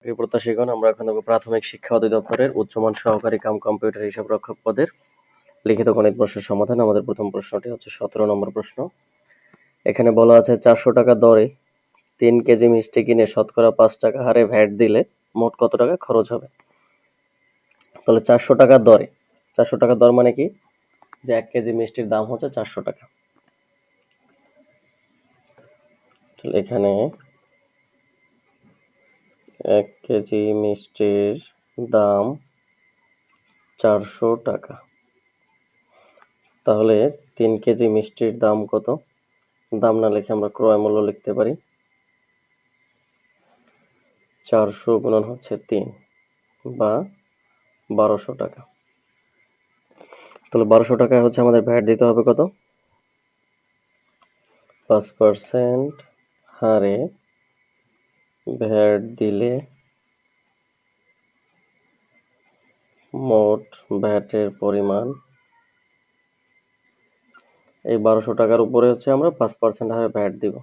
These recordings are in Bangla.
প্রিয় প্রত্যাশীগণ, আমরা এখন প্রাথমিক শিক্ষা অধিদপ্তরের উচ্চমান সহকারী কাম কম্পিউটার হিসাব রক্ষক পদের লিখিত গণিত প্রশ্নের সমাধান। আমাদের প্রথম প্রশ্নটি হচ্ছে সতেরো নম্বর প্রশ্ন। এখানে বলা আছে, চারশো টাকা দরে তিন কেজি মিষ্টি কিনে শতকরা পাঁচ টাকা হারে ভ্যাট দিলে মোট কত টাকা খরচ হবে? তাহলে চারশো টাকা দরে, চারশো টাকা দর মানে কি? যে এক কেজি মিষ্টির দাম হচ্ছে চারশো টাকা। এখানে এক কেজি মিষ্টির দাম চারশো টাকা। তাহলে তিন কেজি মিষ্টির দাম কত? দাম না লিখে আমরা ক্রয় মূল্য লিখতে পারি। চারশো গুণন হচ্ছে তিন বা বারোশো টাকা। তাহলে বারোশো টাকায় হচ্ছে আমাদের ভ্যাট দিতে হবে কত? পাঁচ পার্সেন্ট হারে ভ্যাট দিলে মোট ভ্যাটের পরিমাণ এই বারোশো টাকার উপরে হচ্ছে আমরা পাঁচ পার্সেন্ট হারে ভ্যাট দিব।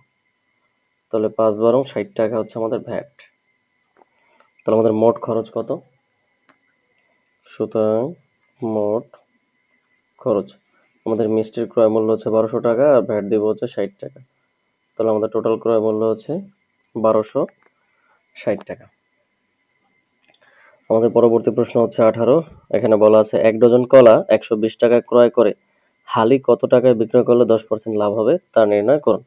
তাহলে পাঁচ বারো ষাট টাকা হচ্ছে আমাদের ভ্যাট তাহলে আমাদের মোট খরচ কত? সুতরাং মোট খরচ। আমাদের মিষ্টির ক্রয় মূল্য হচ্ছে বারোশো টাকা, আর ভ্যাট দিব হচ্ছে ষাট টাকা। তাহলে আমাদের টোটাল ক্রয় মূল্য হচ্ছে বারোশো ষাট টাকা। আমাদের পরবর্তী প্রশ্ন হচ্ছে আঠারো। এখানে বলা আছে, এক ডজন কলা একশো বিশ টাকায় ক্রয় করে হালি কত টাকায় বিক্রয় করলে দশ পার্সেন্ট লাভ হবে তা নির্ণয় করুন।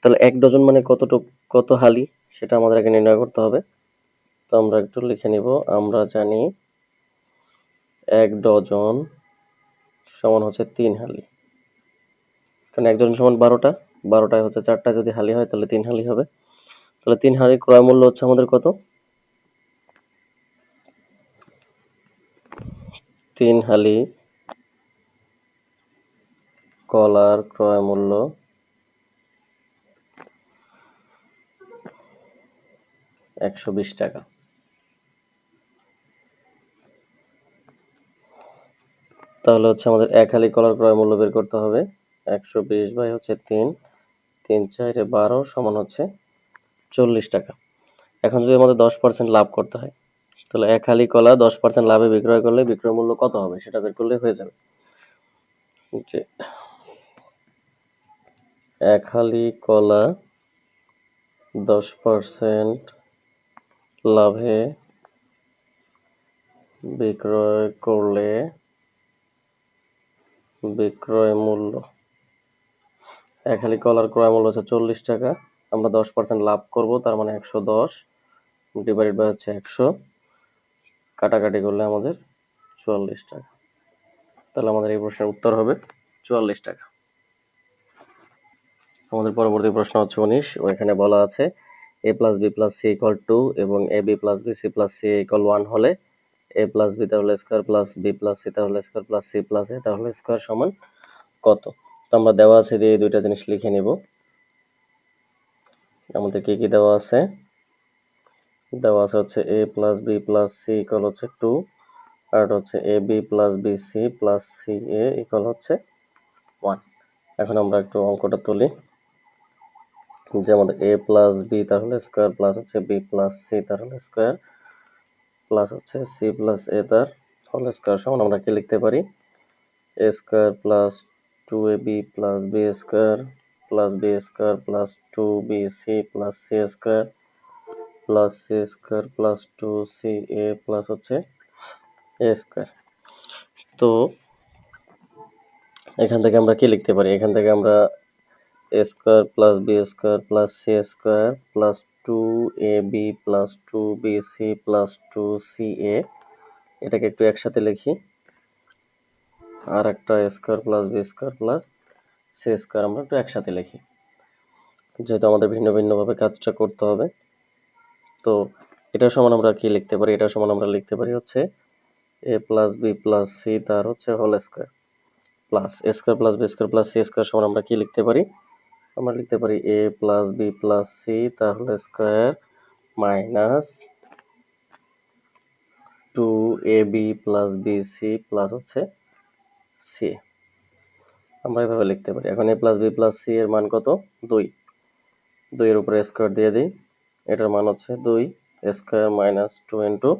তাহলে এক ডজন মানে কতটুক, কত হালি? সেটা আমাদের আগে নির্ণয় করতে হবে। তো আমরা একটু লিখে নিব, আমরা জানি এক ডজন সমান হচ্ছে তিন হালি। কারণ এক ডজন সমান বারোটা, বারোটায় হচ্ছে চারটা, যদি হালি হয় তাহলে তিন হালি হবে। তাহলে তিন হালি ক্রয় মূল্য হচ্ছে আমাদের কত? তিন হালি কলার ক্রয় মূল্য একশো বিশ টাকা। তাহলে হচ্ছে আমাদের এক হালি কলার ক্রয় মূল্য বের করতে হবে। একশো বিশ বাই হচ্ছে তিন তিন চারে বারো সমান হচ্ছে চল্লিশ টাকা। এখন যদি আমাদের দশ পার্সেন্ট লাভ করতে হয়, তাহলে এক হালি কলা দশ পার্সেন্ট লাভে বিক্রয় করলে বিক্রয় মূল্য কত হবে সেটা বের করলে হয়ে যাবে। এক হালি কলা দশ পার্সেন্ট লাভে বিক্রয় করলে বিক্রয় মূল্য, এক হালি কলার ক্রয় মূল্য হচ্ছে চল্লিশ টাকা। আমরা দশ পার্সেন্ট লাভ করব, তার মানে একশো দশ ডিভাইডেড বাই হচ্ছে একশো। কাটাকাটি করলে আমাদের চুয়াল্লিশ টাকা। তাহলে আমাদের এই প্রশ্নের উত্তর হবে চুয়াল্লিশ টাকা। আমাদের পরবর্তী প্রশ্ন হচ্ছে উনিশ, ওইখানে বলা আছে a plus b plus c equal two এবং a b plus b c plus c equal one হলে এ প্লাস বি তাহলে square plus b plus c তাহলে square plus c plus a তাহলে স্কোয়ার সমান কত? তো আমরা দেওয়া আছে দিয়ে দুইটা জিনিস লিখে নিব। আমাদের কি কি দেওয়া আছে? দেওয়া আছে হচ্ছে a plus b plus c equal হচ্ছে টু আর হচ্ছে a b plus b c plus c a equal হচ্ছে ওয়ান এখন আমরা একটু অঙ্কটা তুলি। যে আমাদের এ প্লাস বি তাহলে স্কোয়ার প্লাস হচ্ছে বি প্লাস সি তাহলে স্কোয়ার প্লাস হচ্ছে সি প্লাস এ তার হোল স্কোয়ার সমান। আমরা কি লিখতে পারি? A square plus two a b plus b square plus b square plus two b c plus c square plus c square plus two c a plus হচ্ছে এ স্কোয়ার তো এখান থেকে আমরা কি লিখতে পারি? এখান থেকে আমরা a square plus b square plus c square plus two a b plus two b c plus two c a এটাকে একটু একসাথে লিখি। আর একটা square plus b square plus c square আমরা একটু একসাথে লিখি। যেহেতু আমাদের ভিন্ন ভিন্নভাবে কাজটা করতে হবে। তো এটা সমান আমরা কি লিখতে পারি? এটা সমান আমরা লিখতে পারি হচ্ছে a plus b plus c তার হচ্ছে whole square plus a square plus b square plus c square সমান আমরা কি লিখতে পারি? আমরা লিখতে পারি a plus b plus c তাহলে square minus two a b plus b c plus হচ্ছে সি আমরা এভাবে লিখতে পারি। এখন a plus b plus c এর মান কত? দুই। দুইয়ের উপরে স্কোয়ার দিয়ে দিই। এটার মান হচ্ছে দুই স্কোয়ার মাইনাস টু ইন্টু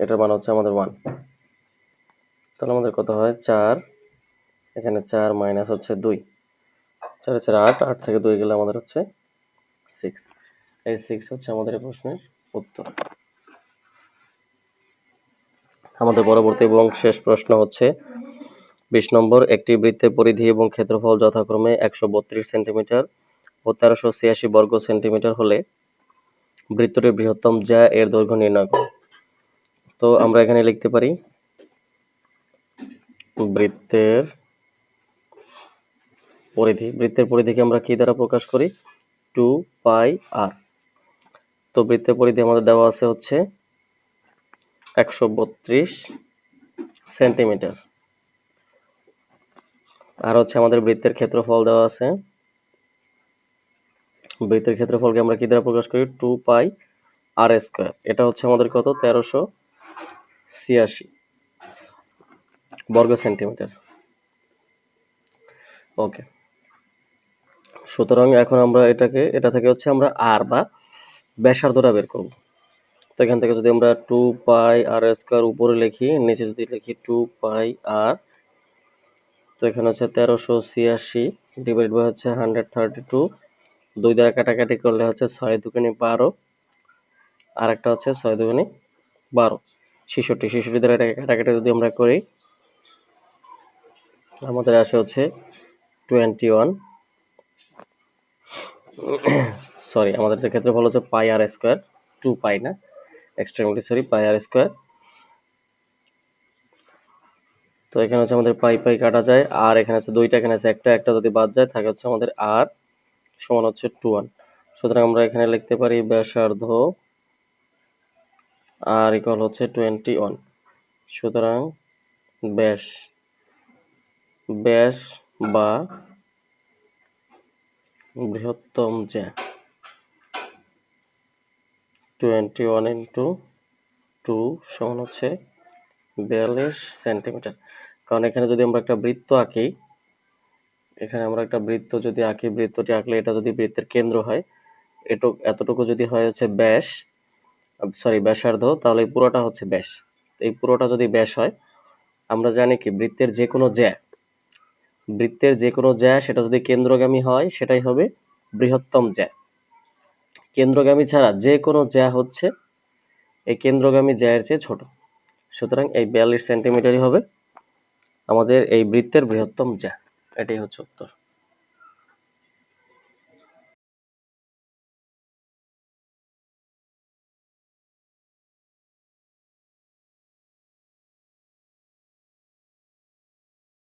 এটার মান হচ্ছে আমাদের ওয়ান তাহলে আমাদের কত হয়? চার। এখানে চার মাইনাস হচ্ছে দুই। চার চার আট আট থেকে দুই গেলে আমাদের হচ্ছে সিক্স এই সিক্স হচ্ছে আমাদের প্রশ্নের উত্তর। আমাদের পরবর্তী এবং শেষ প্রশ্ন হচ্ছে বিশ নম্বর, একটি বৃত্তের পরিধি এবং ক্ষেত্রফল যথাক্রমে একশো বত্রিশ সেন্টিমিটার ও তেরোশো ছিয়াশি বর্গ সেন্টিমিটার হলে বৃত্তটির বৃহত্তম যা এর দৈর্ঘ্য নির্ণয় করো। তো আমরা এখানে লিখতে পারি, বৃত্তের পরিধি, বৃত্তের পরিধিকে আমরা কি দ্বারা প্রকাশ করি? Two pi r. তো বৃত্তের পরিধি আমাদের দেওয়া আছে হচ্ছে একশো বত্রিশ সেন্টিমিটার। আর হচ্ছে আমাদের বৃত্তের ক্ষেত্রফল দেওয়া আছে। বৃত্তের ক্ষেত্রফলকে আমরা কি দ্বারা প্রকাশ করি? টু পাই আর স্কোয়ার এটা হচ্ছে আমাদের কত? তেরোশো ছিয়াশি বর্গ সেন্টিমিটার। ওকে সুতরাং এখন আমরা এটাকে, এটা থেকে হচ্ছে আমরা আর বা ব্যাসার্ধটা বের করব। তো এখান থেকে যদি আমরা টু পাই আর স্কোয়ার উপরে লিখি, নিচে যদি লিখি টু পাই আর তো এখানে হচ্ছে তেরোশো ছিয়াশি ডিভাইড বাই হচ্ছে হান্ড্রেড থার্টি টু দুই দ্বারা কাটাকাটি করলে হচ্ছে ছয় দুগুণে বারো। আর একটা হচ্ছে ছয় দুগুণে বারো। ছেষট্টি ছেষট্টি দ্বারা এটাকে কাটাকাটি যদি আমরা করি, আমাদের আসে হচ্ছে টোয়েন্টি ওয়ান সরি আমাদের যে ক্ষেত্রফল হচ্ছে পাই আর স্কোয়ার টু পাই না? Extremely sorry pi r square তো এখানে হচ্ছে আমাদের পাই পাই কাটা যায়, আর এখানে হচ্ছে দুইটা, এখানে আছে একটা একটা যদি বাদ যায়, থাকে হচ্ছে আমাদের আর সমান হচ্ছে টু ওয়ান সুতরাং আমরা এখানে লিখতে পারি ব্যাসার্ধ আর ইকুয়াল হচ্ছে টোয়েন্টি ওয়ান সুতরাং ব্যাস ব্যাস বা বৃহত্তম জ্যা টোয়েন্টি ওয়ান ইন্টু টু সমান হচ্ছে বিয়াল্লিশ সেন্টিমিটার কারণ এখানে যদি আমরা একটা বৃত্ত আঁকি, এখানে আমরা একটা বৃত্ত যদি আঁকি, বৃত্তটি আঁকলে এটা যদি বৃত্তের কেন্দ্র হয় এটুক এতটুকু যদি হয় হচ্ছে ব্যাস সরি ব্যাসার্ধ, তাহলে এই পুরোটা হচ্ছে ব্যাস। এই পুরোটা যদি ব্যাস হয়, আমরা জানি কি, বৃত্তের যে কোনো জ্যা, বৃত্তের যে কোনো জ্যা সেটা যদি কেন্দ্রগামী হয়, সেটাই হবে বৃহত্তম জ্যা। কেন্দ্রগামী ছাড়া যে কোনো জ্যা হচ্ছে, এই কেন্দ্রগামী জ্যায়ের চেয়ে ছোট। সুতরাং এই বিয়াল্লিশ সেন্টিমিটারই হবে। আমাদের এই বৃত্তের বৃহত্তম জ্যা এটাই হচ্ছে উত্তর।